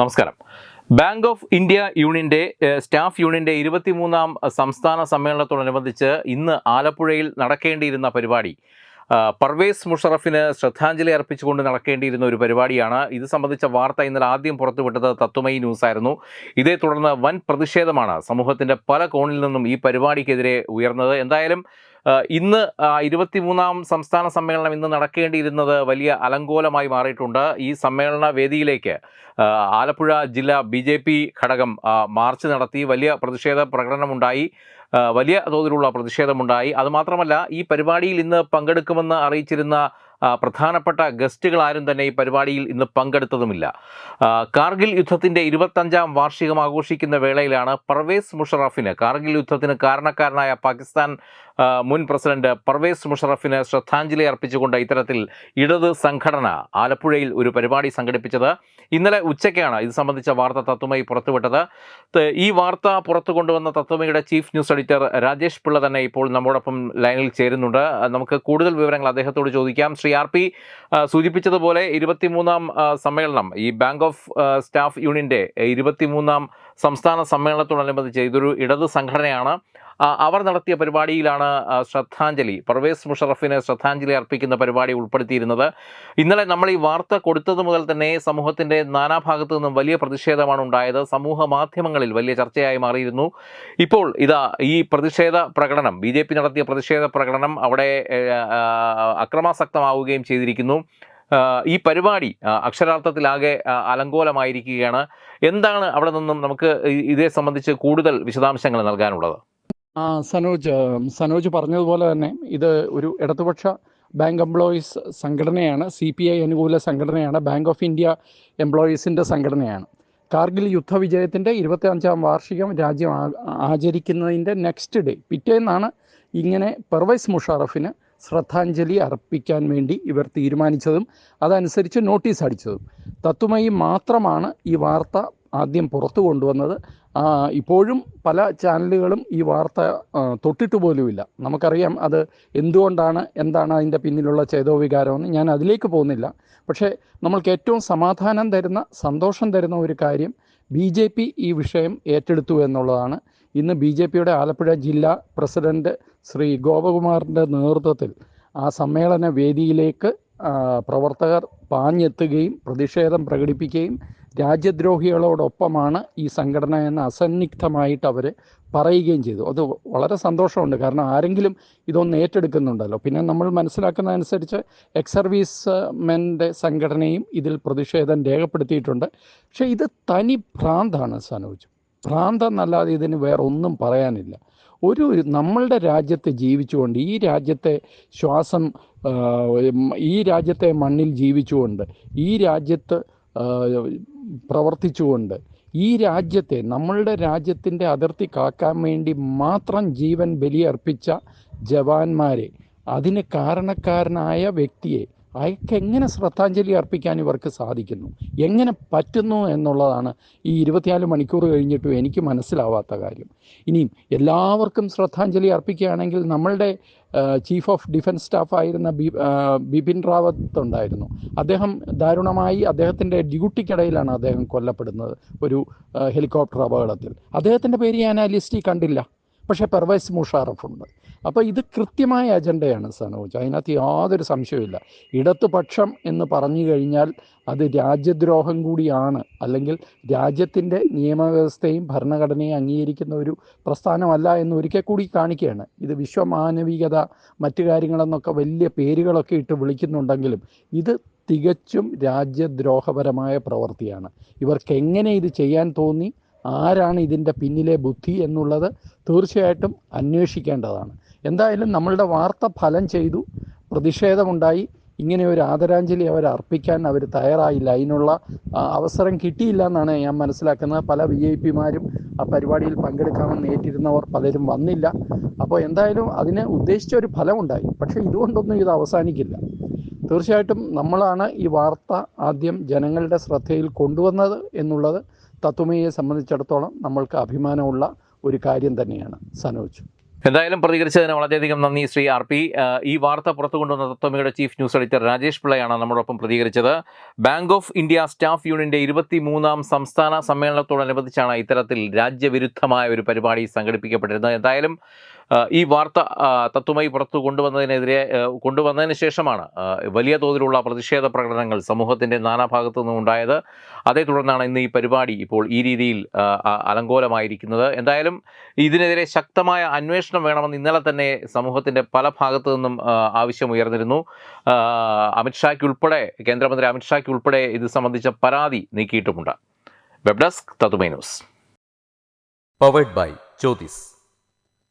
നമസ്കാരം. Bank of India യൂണിയന്റെ staff യൂണിയന്റെ ഇരുപത്തിമൂന്നാം സംസ്ഥാന സമ്മേളനത്തോടനുബന്ധിച്ച് ഇന്ന് ആലപ്പുഴയിൽ നടക്കേണ്ടിയിരുന്ന പരിപാടി പർവേസ് മുഷറഫിന് ശ്രദ്ധാഞ്ജലി അർപ്പിച്ചുകൊണ്ട് നടക്കേണ്ടിയിരുന്ന ഒരു പരിപാടിയാണ്. ഇത് സംബന്ധിച്ച വാർത്ത ഇന്നലെ ആദ്യം പുറത്തുവിട്ടത് തത്വമയി ന്യൂസ് ആയിരുന്നു. ഇതേ തുടർന്ന് വൻ പ്രതിഷേധമാണ് സമൂഹത്തിന്റെ പല കോണിൽ നിന്നും ഈ പരിപാടിക്കെതിരെ ഉയർന്നത്. എന്തായാലും ഇന്ന് ഇരുപത്തിമൂന്നാം സംസ്ഥാന സമ്മേളനം ഇന്ന് നടക്കേണ്ടിയിരുന്നത് വലിയ അലങ്കോലമായി മാറിയിട്ടുണ്ട്. ഈ സമ്മേളന വേദിയിലേക്ക് ആലപ്പുഴ ജില്ലാ ബി ജെ പി ഘടകം മാർച്ച് നടത്തി. വലിയ പ്രതിഷേധ പ്രകടനമുണ്ടായി. വലിയ തോതിലുള്ള പ്രതിഷേധമുണ്ടായി. അതുമാത്രമല്ല ഈ പരിപാടിയിൽ ഇന്ന് പങ്കെടുക്കുമെന്ന് അറിയിച്ചിരുന്ന പ്രധാനപ്പെട്ട ഗസ്റ്റുകൾ ആരും തന്നെ ഈ പരിപാടിയിൽ ഇന്ന് പങ്കെടുത്തതുമില്ല. കാർഗിൽ യുദ്ധത്തിന്റെ ഇരുപത്തഞ്ചാം വാർഷികം ആഘോഷിക്കുന്ന വേളയിലാണ് പർവേസ് മുഷറഫിന് കാർഗിൽ യുദ്ധത്തിന് കാരണക്കാരനായ പാകിസ്ഥാൻ മുൻ പ്രസിഡന്റ് പർവേസ് മുഷറഫിന് ശ്രദ്ധാഞ്ജലി അർപ്പിച്ചുകൊണ്ട് ഇത്തരത്തിൽ ഇടത് സംഘടന ആലപ്പുഴയിൽ ഒരു പരിപാടി സംഘടിപ്പിച്ചത്. ഇന്നലെ ഉച്ചയ്ക്കാണ് ഇത് സംബന്ധിച്ച വാർത്ത തത്വമയി പുറത്തുവിട്ടത്. ഈ വാർത്ത പുറത്തു കൊണ്ടുവന്ന തത്വമയുടെ chief news editor Rajesh Pillai തന്നെ ഇപ്പോൾ നമ്മോടൊപ്പം ലൈനിൽ ചേരുന്നുണ്ട്. നമുക്ക് കൂടുതൽ വിവരങ്ങൾ അദ്ദേഹത്തോട് ചോദിക്കാം. ശ്രീ ആർ പി സൂചിപ്പിച്ചതുപോലെ ഇരുപത്തിമൂന്നാം സമ്മേളനം ഈ ബാങ്ക് ഓഫ് സ്റ്റാഫ് യൂണിയന്റെ ഇരുപത്തിമൂന്നാം സംസ്ഥാന സമ്മേളനത്തോടനുബന്ധിച്ച് ഇതൊരു ഇടത് സംഘടനയാണ്. അവർ നടത്തിയ പരിപാടിയിലാണ് ശ്രദ്ധാഞ്ജലി. പർവേസ് മുഷറഫിന് ശ്രദ്ധാഞ്ജലി അർപ്പിക്കുന്ന പരിപാടി ഉൾപ്പെടുത്തിയിരുന്നത്. ഇന്നലെ നമ്മൾ ഈ വാർത്ത കൊടുത്തത് മുതൽ തന്നെ സമൂഹത്തിന്റെ നാനാഭാഗത്തു നിന്നും വലിയ പ്രതിഷേധമാണ് ഉണ്ടായത്. സമൂഹ മാധ്യമങ്ങളിൽ വലിയ ചർച്ചയായി മാറിയിരുന്നു. ഇപ്പോൾ ഇതാ ഈ പ്രതിഷേധ പ്രകടനം ബി ജെ പി നടത്തിയ പ്രതിഷേധ പ്രകടനം അവിടെ അക്രമാസക്തമാവുകയും ചെയ്തിരിക്കുന്നു. ഈ പരിപാടി അക്ഷരാർത്ഥത്തിലാകെ അലങ്കോലമായിരിക്കുകയാണ്. എന്താണ് അവിടെ നിന്നും നമുക്ക് ഇതേ സംബന്ധിച്ച് കൂടുതൽ വിശദാംശങ്ങൾ നൽകാനുള്ളത്? ആ സനോജ് സനോജ് പറഞ്ഞതുപോലെ തന്നെ ഇത് ഒരു ഇടതുപക്ഷ ബാങ്ക് എംപ്ലോയീസ് സംഘടനയാണ് സി പി ഐ അനുകൂല സംഘടനയാണ് ബാങ്ക് ഓഫ് ഇന്ത്യ എംപ്ലോയീസിന്റെ സംഘടനയാണ്. കാർഗിൽ യുദ്ധവിജയത്തിന്റെ ഇരുപത്തി അഞ്ചാം വാർഷികം രാജ്യം ആചരിക്കുന്നതിന്റെ നെക്സ്റ്റ് ഡേ പിറ്റേന്നാണ് ഇങ്ങനെ പെർവൈസ് മുഷാറഫിന് ശ്രദ്ധാഞ്ജലി അർപ്പിക്കാൻ വേണ്ടി ഇവർ തീരുമാനിച്ചതും അതനുസരിച്ച് നോട്ടീസ് അടിച്ചതും. തത്വമയി മാത്രമാണ് ഈ വാർത്ത ആദ്യം പുറത്തു കൊണ്ടുവന്നത്. ഇപ്പോഴും പല ചാനലുകളും ഈ വാർത്ത തൊട്ടിട്ട് പോലുമില്ല. നമുക്കറിയാം അത് എന്തുകൊണ്ടാണ് എന്താണ് അതിന്റെ പിന്നിലുള്ള ചേതോവികാരമെന്ന്. ഞാൻ അതിലേക്ക് പോകുന്നില്ല. പക്ഷേ നമ്മൾക്ക് ഏറ്റവും സമാധാനം തരുന്ന സന്തോഷം തരുന്ന ഒരു കാര്യം ബി ജെ പി ഈ വിഷയം ഏറ്റെടുത്തു എന്നുള്ളതാണ്. ഇന്ന് ബി ജെ പിയുടെ ആലപ്പുഴ ജില്ലാ പ്രസിഡന്റ് ശ്രീ ഗോപകുമാറിന്റെ നേതൃത്വത്തിൽ ആ സമ്മേളന വേദിയിലേക്ക് പ്രവർത്തകർ പാഞ്ഞെത്തുകയും പ്രതിഷേധം പ്രകടിപ്പിക്കുകയും രാജ്യദ്രോഹികളോടൊപ്പമാണ് ഈ സംഘടന എന്ന് അസന്നിഗ്ധമായിട്ട് അവർ പറയുകയും ചെയ്തു. അത് വളരെ സന്തോഷമുണ്ട്. കാരണം ആരെങ്കിലും ഇതൊന്ന് ഏറ്റെടുക്കുന്നുണ്ടല്ലോ. പിന്നെ നമ്മൾ മനസ്സിലാക്കുന്നതനുസരിച്ച് എക്സ് സർവീസ് മെന്റെ സംഘടനയും ഇതിൽ പ്രതിഷേധം രേഖപ്പെടുത്തിയിട്ടുണ്ട്. പക്ഷേ ഇത് തനി ഭ്രാന്താണ് സനോജ്. ഭ്രാന്തെന്നല്ലാതെ ഇതിന് വേറെ ഒന്നും പറയാനില്ല. ഒരു നമ്മളുടെ രാജ്യത്ത് ജീവിച്ചുകൊണ്ട് ഈ രാജ്യത്തെ ശ്വാസം ഈ രാജ്യത്തെ മണ്ണിൽ ജീവിച്ചുകൊണ്ട് ഈ രാജ്യത്ത് പ്രവർത്തിച്ചുകൊണ്ട് ഈ രാജ്യത്തെ നമ്മളുടെ രാജ്യത്തിന്റെ അതിർത്തി കാക്കാൻ വേണ്ടി മാത്രം ജീവൻ ബലിയർപ്പിച്ച ജവാന്മാരെ അതിന് കാരണക്കാരനായ വ്യക്തിയെ അയാൾക്ക് എങ്ങനെ ശ്രദ്ധാഞ്ജലി അർപ്പിക്കാൻ ഇവർക്ക് സാധിക്കുന്നു? എങ്ങനെ പറ്റുന്നു എന്നുള്ളതാണ് ഈ ഇരുപത്തിനാല് മണിക്കൂർ കഴിഞ്ഞിട്ടും എനിക്ക് മനസ്സിലാവാത്ത കാര്യം. ഇനിയും എല്ലാവർക്കും ശ്രദ്ധാഞ്ജലി അർപ്പിക്കുകയാണെങ്കിൽ നമ്മളുടെ ചീഫ് ഓഫ് ഡിഫൻസ് സ്റ്റാഫ് ആയിരുന്ന ബിപിൻ റാവത്ത് ഉണ്ടായിരുന്നു. അദ്ദേഹം ദാരുണമായി അദ്ദേഹത്തിന്റെ ഡ്യൂട്ടിക്കിടയിലാണ് അദ്ദേഹം കൊല്ലപ്പെടുന്നത് ഒരു ഹെലികോപ്റ്റർ അപകടത്തിൽ. അദ്ദേഹത്തിന്റെ പേര് ഞാൻ ആ ലിസ്റ്റിൽ കണ്ടില്ല. പക്ഷേ പെർവൈസ് മുഷാറഫുണ്ട്. അപ്പോൾ ഇത് കൃത്യമായ അജണ്ടയാണ് സനോജ്. അതിനകത്ത് യാതൊരു സംശയവുമില്ല. ഇടതുപക്ഷം എന്ന് പറഞ്ഞു കഴിഞ്ഞാൽ അത് രാജ്യദ്രോഹം കൂടിയാണ്. അല്ലെങ്കിൽ രാജ്യത്തിന്റെ നിയമവ്യവസ്ഥയും ഭരണഘടനയും അംഗീകരിക്കുന്ന ഒരു പ്രസ്ഥാനമല്ല എന്ന് ഒരിക്കൽ കൂടി കാണിക്കുകയാണ്. ഇത് വിശ്വമാനവികത മറ്റു കാര്യങ്ങളെന്നൊക്കെ വലിയ പേരുകളൊക്കെ ഇട്ട് വിളിക്കുന്നുണ്ടെങ്കിലും ഇത് തികച്ചും രാജ്യദ്രോഹപരമായ പ്രവൃത്തിയാണ്. ഇവർക്ക് എങ്ങനെ ഇത് ചെയ്യാൻ തോന്നി? ആരാണ് ഇതിന്റെ പിന്നിലെ ബുദ്ധി എന്നുള്ളത് തീർച്ചയായിട്ടും അന്വേഷിക്കേണ്ടതാണ്. എന്തായാലും നമ്മളുടെ വാർത്ത ഫലം ചെയ്തു പ്രതിഷേധമുണ്ടായി. ഇങ്ങനെ ഒരു ആദരാഞ്ജലി അവർ അർപ്പിക്കാൻ അവർ തയ്യാറായില്ല. അതിനുള്ള അവസരം കിട്ടിയില്ല എന്നാണ് ഞാൻ മനസ്സിലാക്കുന്നത്. പല വി ഐ പിമാരും ആ പരിപാടിയിൽ പങ്കെടുക്കാമെന്ന് ഏറ്റിരുന്നവർ പലരും വന്നില്ല. അപ്പോൾ എന്തായാലും അതിന് ഉദ്ദേശിച്ച ഒരു ഫലമുണ്ടായി. പക്ഷേ ഇതുകൊണ്ടൊന്നും ഇത് അവസാനിക്കില്ല. തീർച്ചയായിട്ടും നമ്മളാണ് ഈ വാർത്ത ആദ്യം ജനങ്ങളുടെ ശ്രദ്ധയിൽ കൊണ്ടുവന്നത് എന്നുള്ളത് തത്വമയെ സംബന്ധിച്ചിടത്തോളം നമ്മൾക്ക് അഭിമാനമുള്ള ഒരു കാര്യം തന്നെയാണ്. സനോജ്. എന്തായാലും പ്രതികരിച്ചതിന് വളരെയധികം നന്ദി ശ്രീ ആർ പി. ഈ വാർത്ത പുറത്തു കൊണ്ടുവന്ന തത്വമയുടെ ചീഫ് ന്യൂസ് എഡിറ്റർ രാജേഷ് പിള്ളയാണ് നമ്മോടൊപ്പം പ്രതികരിച്ചത്. ബാങ്ക് ഓഫ് ഇന്ത്യ സ്റ്റാഫ് യൂണിയന്റെ ഇരുപത്തി മൂന്നാം സംസ്ഥാന സമ്മേളനത്തോടനുബന്ധിച്ചാണ് ഇത്തരത്തിൽ രാജ്യവിരുദ്ധമായ ഒരു പരിപാടി സംഘടിപ്പിക്കപ്പെട്ടിരുന്നത്. എന്തായാലും ഈ വാർത്ത തത്വമായി പുറത്തു കൊണ്ടുവന്നതിനെതിരെ കൊണ്ടുവന്നതിന് ശേഷമാണ് വലിയ തോതിലുള്ള പ്രതിഷേധ പ്രകടനങ്ങൾ സമൂഹത്തിന്റെ നാനാഭാഗത്തു നിന്നും ഉണ്ടായത്. അതേ തുടർന്നാണ് ഇന്ന് ഈ പരിപാടി ഇപ്പോൾ ഈ രീതിയിൽ അലങ്കോലമായിരിക്കുന്നത്. എന്തായാലും ഇതിനെതിരെ ശക്തമായ അന്വേഷണം വേണമെന്ന് ഇന്നലെ തന്നെ സമൂഹത്തിന്റെ പല ഭാഗത്തു നിന്നും ആവശ്യമുയർന്നിരുന്നു അമിത്ഷാക്ക് അമിത്ഷായ്ക്ക് ഉൾപ്പെടെ കേന്ദ്രമന്ത്രി അമിത്ഷായ്ക്ക് ഉൾപ്പെടെ ഇത് സംബന്ധിച്ച പരാതി നീക്കിയിട്ടുമുണ്ട്. Web desk തതുമൈ news. Powered by Jyothis